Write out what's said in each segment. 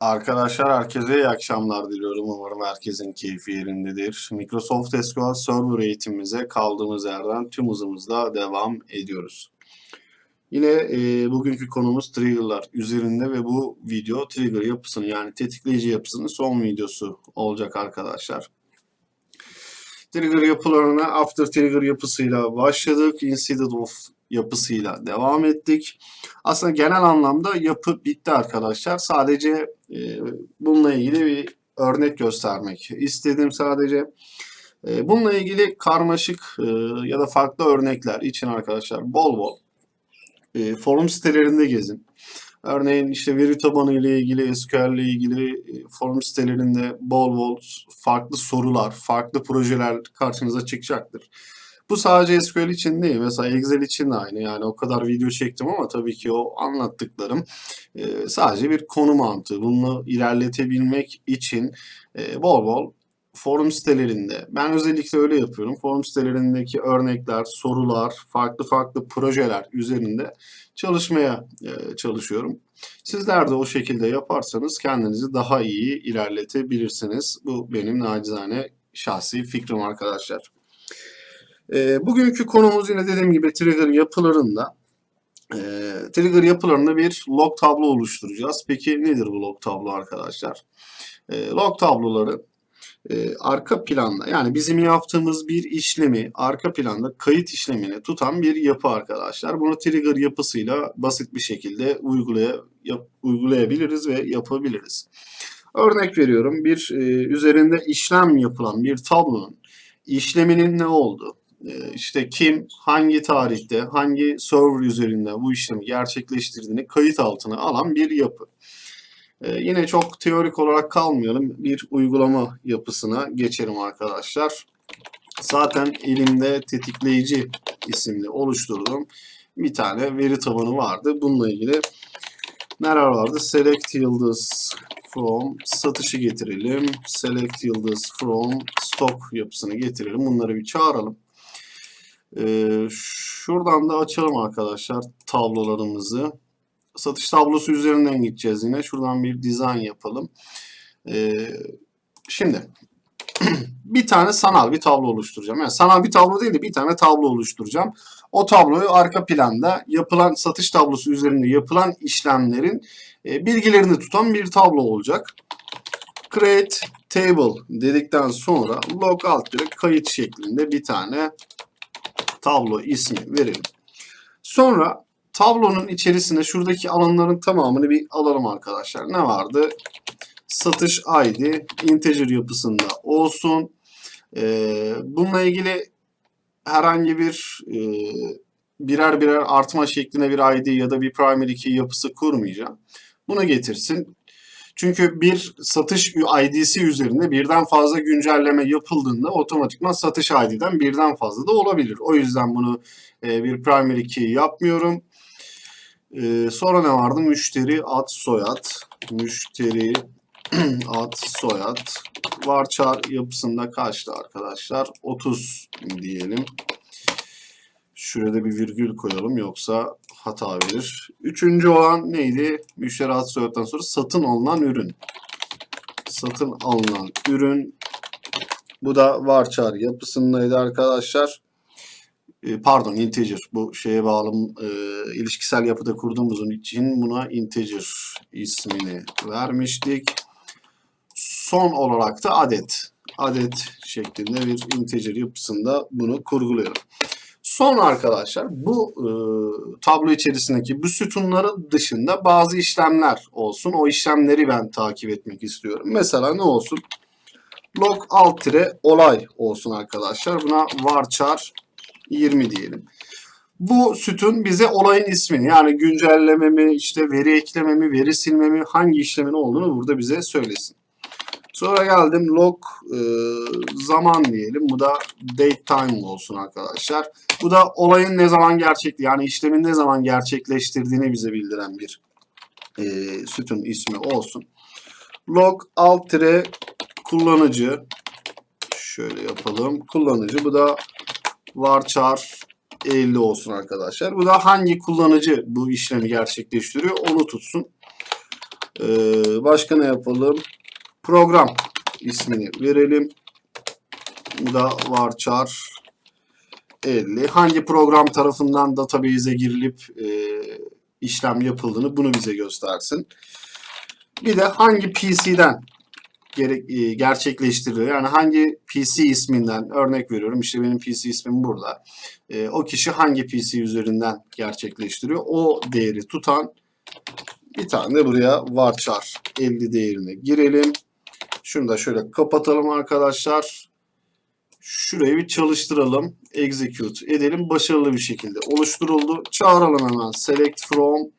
Arkadaşlar herkese iyi akşamlar diliyorum. Umarım herkesin keyfi yerindedir. Microsoft SQL Server eğitimimize kaldığımız yerden tüm hızımızla devam ediyoruz. Yine e, bugünkü konumuz triggerlar üzerinde ve bu video trigger yapısının yani tetikleyici yapısının son videosu olacak arkadaşlar. Trigger yapılarına after trigger yapısıyla başladık. Instead of yapısıyla devam ettik. Aslında genel anlamda yapı bitti arkadaşlar. Sadece e, bununla ilgili bir örnek göstermek istedim sadece. E, bununla ilgili karmaşık e, ya da farklı örnekler için arkadaşlar bol bol e, forum sitelerinde gezin. Örneğin işte veri tabanı ile ilgili, SQL ile ilgili e, forum sitelerinde bol bol farklı sorular, farklı projeler karşınıza çıkacaktır. Bu sadece SQL için değil. Mesela Excel için de aynı. Yani o kadar video çektim ama tabii ki o anlattıklarım e, sadece bir konu mantığı. Bunu ilerletebilmek için e, bol bol forum sitelerinde, ben özellikle öyle yapıyorum. Forum sitelerindeki örnekler, sorular, farklı farklı projeler üzerinde çalışmaya e, çalışıyorum. Sizler de o şekilde yaparsanız kendinizi daha iyi ilerletebilirsiniz. Bu benim nacizane şahsi fikrim arkadaşlar. E, bugünkü konumuz yine dediğim gibi trigger yapılarında e, trigger yapılarında bir log tablo oluşturacağız. Peki nedir bu log tablo arkadaşlar? E, log tabloları e, arka planda yani bizim yaptığımız bir işlemi arka planda kayıt işlemini tutan bir yapı arkadaşlar. Bunu trigger yapısıyla basit bir şekilde uygulaya, yap, uygulayabiliriz ve yapabiliriz. Örnek veriyorum bir e, üzerinde işlem yapılan bir tablonun işleminin ne oldu? E, işte kim hangi tarihte hangi server üzerinde bu işlemi gerçekleştirdiğini kayıt altına alan bir yapı. Ee, yine çok teorik olarak kalmayalım. Bir uygulama yapısına geçelim arkadaşlar. Zaten elimde tetikleyici isimli oluşturduğum bir tane veri tabanı vardı. Bununla ilgili neler vardı? Select yıldız from satışı getirelim. Select yıldız from stock yapısını getirelim. Bunları bir çağıralım. Ee, şuradan da açalım arkadaşlar tablolarımızı satış tablosu üzerinden gideceğiz yine. Şuradan bir dizayn yapalım. Ee, şimdi bir tane sanal bir tablo oluşturacağım. Yani sanal bir tablo değil de bir tane tablo oluşturacağım. O tabloyu arka planda yapılan satış tablosu üzerinde yapılan işlemlerin e, bilgilerini tutan bir tablo olacak. Create table dedikten sonra log direkt kayıt şeklinde bir tane tablo ismi verelim. Sonra tablonun içerisine şuradaki alanların tamamını bir alalım arkadaşlar. Ne vardı? Satış ID integer yapısında olsun. Ee, bununla ilgili herhangi bir e, birer birer artma şeklinde bir ID ya da bir primary key yapısı kurmayacağım. Bunu getirsin. Çünkü bir satış ID'si üzerinde birden fazla güncelleme yapıldığında otomatikman satış ID'den birden fazla da olabilir. O yüzden bunu e, bir primary key yapmıyorum. Ee, sonra ne vardı? Müşteri ad soyad. Müşteri ad soyad. Varchar yapısında kaçtı arkadaşlar? 30 diyelim. Şurada bir virgül koyalım yoksa hata verir. Üçüncü olan neydi? Müşteri ad soyaddan sonra satın alınan ürün. Satın alınan ürün. Bu da varchar yapısındaydı arkadaşlar. E, pardon integer bu şeye bağlı e, ilişkisel yapıda kurduğumuzun için buna integer ismini vermiştik. Son olarak da adet. Adet şeklinde bir integer yapısında bunu kurguluyorum. Son arkadaşlar bu e, tablo içerisindeki bu sütunların dışında bazı işlemler olsun. O işlemleri ben takip etmek istiyorum. Mesela ne olsun? Log alt tire olay olsun arkadaşlar. Buna varchar 20 diyelim. Bu sütun bize olayın ismini yani güncelleme mi, işte veri ekleme mi, veri silme mi, hangi işlemin olduğunu burada bize söylesin. Sonra geldim log e, zaman diyelim. Bu da date time olsun arkadaşlar. Bu da olayın ne zaman gerçekli yani işlemin ne zaman gerçekleştirdiğini bize bildiren bir e, sütun ismi olsun. Log alt tire kullanıcı şöyle yapalım. Kullanıcı bu da varchar 50 olsun arkadaşlar. Bu da hangi kullanıcı bu işlemi gerçekleştiriyor onu tutsun. Ee, başka ne yapalım? Program ismini verelim. Da varchar 50. Hangi program tarafından database'e girilip e, işlem yapıldığını bunu bize göstersin. Bir de hangi PC'den e, gerçekleştiriliyor. Yani hangi PC isminden örnek veriyorum. İşte benim PC ismim burada. E, o kişi hangi PC üzerinden gerçekleştiriyor. O değeri tutan bir tane buraya varchar 50 değerini girelim. Şunu da şöyle kapatalım arkadaşlar. Şurayı bir çalıştıralım. Execute edelim. Başarılı bir şekilde oluşturuldu. Çağıralım hemen. Select from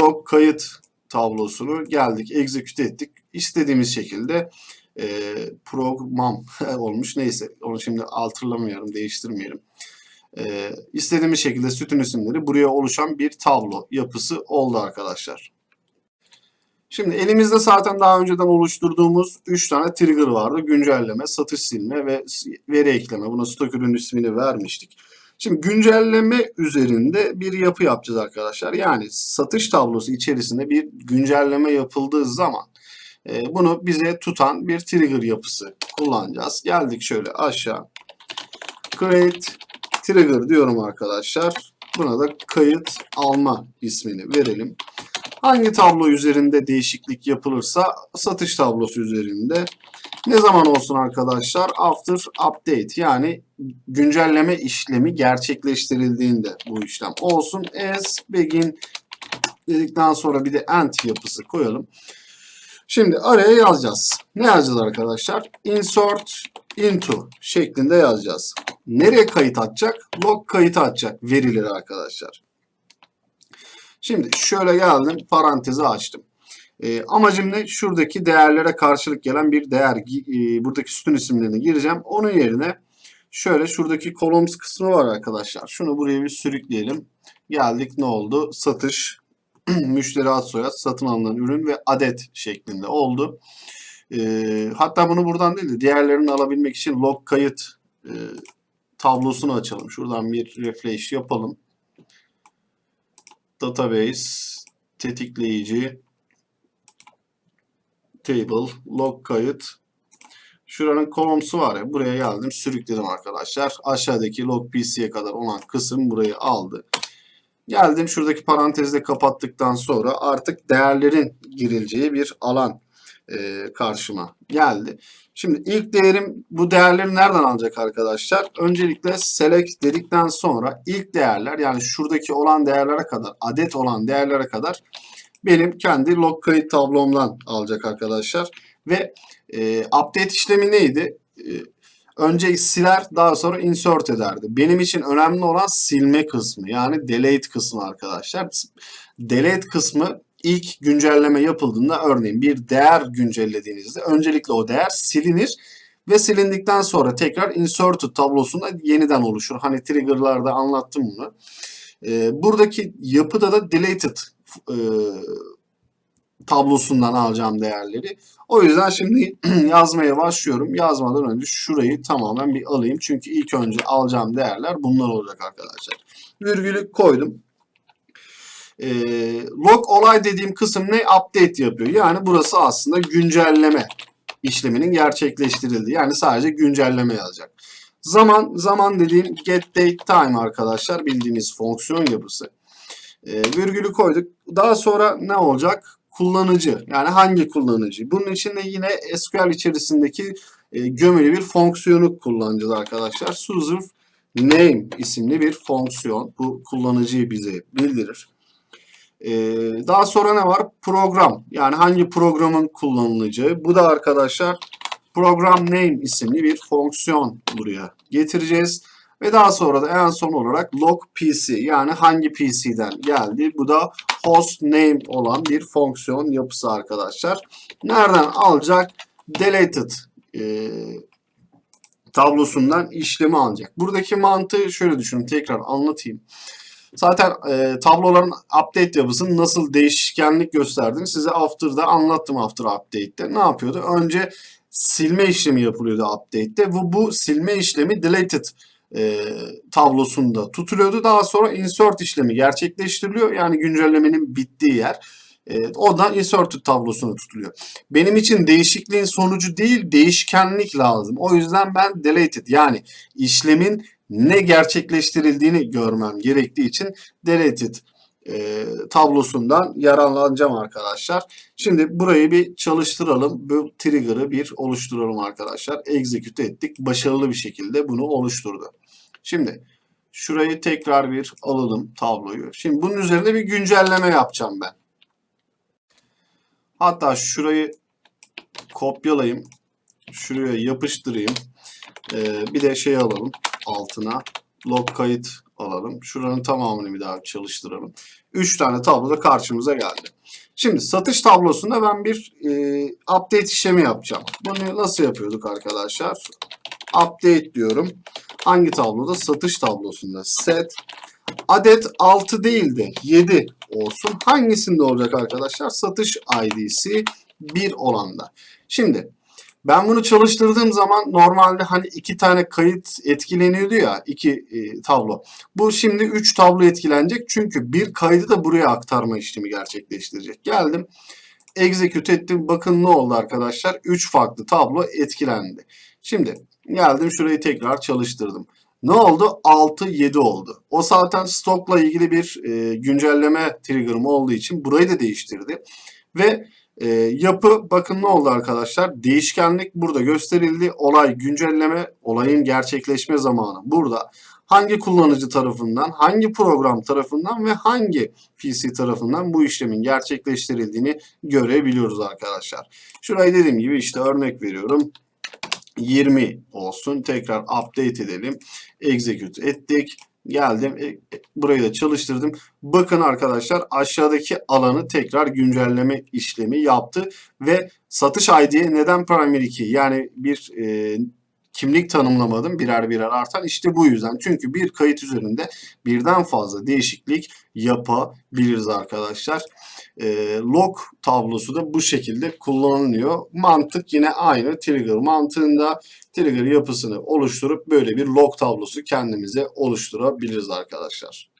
log kayıt tablosunu geldik. Execute ettik. İstediğimiz şekilde e, program olmuş. Neyse onu şimdi hatırlamıyorum. Değiştirmeyelim. E, istediğimiz şekilde sütun isimleri buraya oluşan bir tablo yapısı oldu arkadaşlar. Şimdi elimizde zaten daha önceden oluşturduğumuz 3 tane trigger vardı. Güncelleme, satış silme ve veri ekleme. Buna stok ürün ismini vermiştik. Şimdi güncelleme üzerinde bir yapı yapacağız arkadaşlar. Yani satış tablosu içerisinde bir güncelleme yapıldığı zaman e, bunu bize tutan bir trigger yapısı kullanacağız. Geldik şöyle aşağı. Create trigger diyorum arkadaşlar. Buna da kayıt alma ismini verelim. Hangi tablo üzerinde değişiklik yapılırsa satış tablosu üzerinde ne zaman olsun arkadaşlar? After update yani güncelleme işlemi gerçekleştirildiğinde bu işlem olsun. As begin dedikten sonra bir de end yapısı koyalım. Şimdi araya yazacağız. Ne yazacağız arkadaşlar? Insert into şeklinde yazacağız. Nereye kayıt atacak? Log kayıt atacak verileri arkadaşlar. Şimdi şöyle geldim parantezi açtım. E, amacım ne? Şuradaki değerlere karşılık gelen bir değer. E, buradaki sütun isimlerini gireceğim. Onun yerine şöyle şuradaki columns kısmı var arkadaşlar. Şunu buraya bir sürükleyelim. Geldik ne oldu? Satış, müşteri ad soyad, satın alınan ürün ve adet şeklinde oldu. E, hatta bunu buradan değil de diğerlerini alabilmek için log kayıt e, tablosunu açalım. Şuradan bir refresh yapalım database, tetikleyici, table, log kayıt. Şuranın columns'u var ya buraya geldim sürükledim arkadaşlar. Aşağıdaki log PC'ye kadar olan kısım burayı aldı. Geldim şuradaki parantezde kapattıktan sonra artık değerlerin girileceği bir alan e, karşıma geldi. Şimdi ilk değerim bu değerleri nereden alacak arkadaşlar? Öncelikle select dedikten sonra ilk değerler yani şuradaki olan değerlere kadar adet olan değerlere kadar benim kendi log kayıt tablomdan alacak arkadaşlar. Ve e, update işlemi neydi? E, önce siler daha sonra insert ederdi. Benim için önemli olan silme kısmı yani delete kısmı arkadaşlar. Delete kısmı ilk güncelleme yapıldığında örneğin bir değer güncellediğinizde öncelikle o değer silinir ve silindikten sonra tekrar inserted tablosunda yeniden oluşur. Hani trigger'larda anlattım bunu. Ee, buradaki yapıda da deleted e, tablosundan alacağım değerleri. O yüzden şimdi yazmaya başlıyorum. Yazmadan önce şurayı tamamen bir alayım. Çünkü ilk önce alacağım değerler bunlar olacak arkadaşlar. Virgülü koydum e, log olay dediğim kısım ne? Update yapıyor. Yani burası aslında güncelleme işleminin gerçekleştirildiği. Yani sadece güncelleme yazacak. Zaman, zaman dediğim get date time arkadaşlar. Bildiğimiz fonksiyon yapısı. E, virgülü koyduk. Daha sonra ne olacak? Kullanıcı. Yani hangi kullanıcı? Bunun için de yine SQL içerisindeki e, gömülü bir fonksiyonu kullanacağız arkadaşlar. User name isimli bir fonksiyon. Bu kullanıcıyı bize bildirir. Ee, daha sonra ne var? Program. Yani hangi programın kullanılacağı. Bu da arkadaşlar program name isimli bir fonksiyon buraya getireceğiz. Ve daha sonra da en son olarak log PC yani hangi PC'den geldi. Bu da host name olan bir fonksiyon yapısı arkadaşlar. Nereden alacak? Deleted e, tablosundan işlemi alacak. Buradaki mantığı şöyle düşünün tekrar anlatayım. Zaten e, tabloların update yapısının nasıl değişkenlik gösterdiğini size after'da anlattım after update'te. Ne yapıyordu? Önce silme işlemi yapılıyordu update'te. Bu, bu silme işlemi deleted e, tablosunda tutuluyordu. Daha sonra insert işlemi gerçekleştiriliyor. Yani güncellemenin bittiği yer. E, oradan inserted tablosunu tutuluyor. Benim için değişikliğin sonucu değil değişkenlik lazım. O yüzden ben deleted yani işlemin ne gerçekleştirildiğini görmem gerektiği için deleted e, tablosundan yararlanacağım arkadaşlar. Şimdi burayı bir çalıştıralım. Bu trigger'ı bir oluşturalım arkadaşlar. Execute ettik. Başarılı bir şekilde bunu oluşturdu. Şimdi şurayı tekrar bir alalım tabloyu. Şimdi bunun üzerinde bir güncelleme yapacağım ben. Hatta şurayı kopyalayayım. Şuraya yapıştırayım. Ee, bir de şey alalım altına. Log kayıt alalım. Şuranın tamamını bir daha çalıştıralım. 3 tane tablo da karşımıza geldi. Şimdi satış tablosunda ben bir e, update işlemi yapacağım. Bunu nasıl yapıyorduk arkadaşlar? Update diyorum. Hangi tabloda? Satış tablosunda. Set adet 6 değil de 7 olsun. Hangisinde olacak arkadaşlar? Satış ID'si 1 olanda. Şimdi ben bunu çalıştırdığım zaman normalde hani iki tane kayıt etkileniyordu ya iki e, tablo. Bu şimdi üç tablo etkilenecek çünkü bir kaydı da buraya aktarma işlemi gerçekleştirecek. Geldim execute ettim. Bakın ne oldu arkadaşlar? Üç farklı tablo etkilendi. Şimdi geldim şurayı tekrar çalıştırdım. Ne oldu? 6 7 oldu. O zaten stokla ilgili bir e, güncelleme trigger'ım olduğu için burayı da değiştirdi. Ve e, yapı bakın ne oldu arkadaşlar? Değişkenlik burada gösterildi. Olay güncelleme, olayın gerçekleşme zamanı burada. Hangi kullanıcı tarafından, hangi program tarafından ve hangi PC tarafından bu işlemin gerçekleştirildiğini görebiliyoruz arkadaşlar. Şurayı dediğim gibi işte örnek veriyorum. 20 olsun. Tekrar update edelim. Execute ettik. Geldim. e, Burayı da çalıştırdım. Bakın arkadaşlar aşağıdaki alanı tekrar güncelleme işlemi yaptı ve satış ID'ye neden primary key yani bir e, kimlik tanımlamadım birer birer artan işte bu yüzden. Çünkü bir kayıt üzerinde birden fazla değişiklik yapabiliriz arkadaşlar. E, log tablosu da bu şekilde kullanılıyor. Mantık yine aynı trigger mantığında trigger yapısını oluşturup böyle bir log tablosu kendimize oluşturabiliriz arkadaşlar.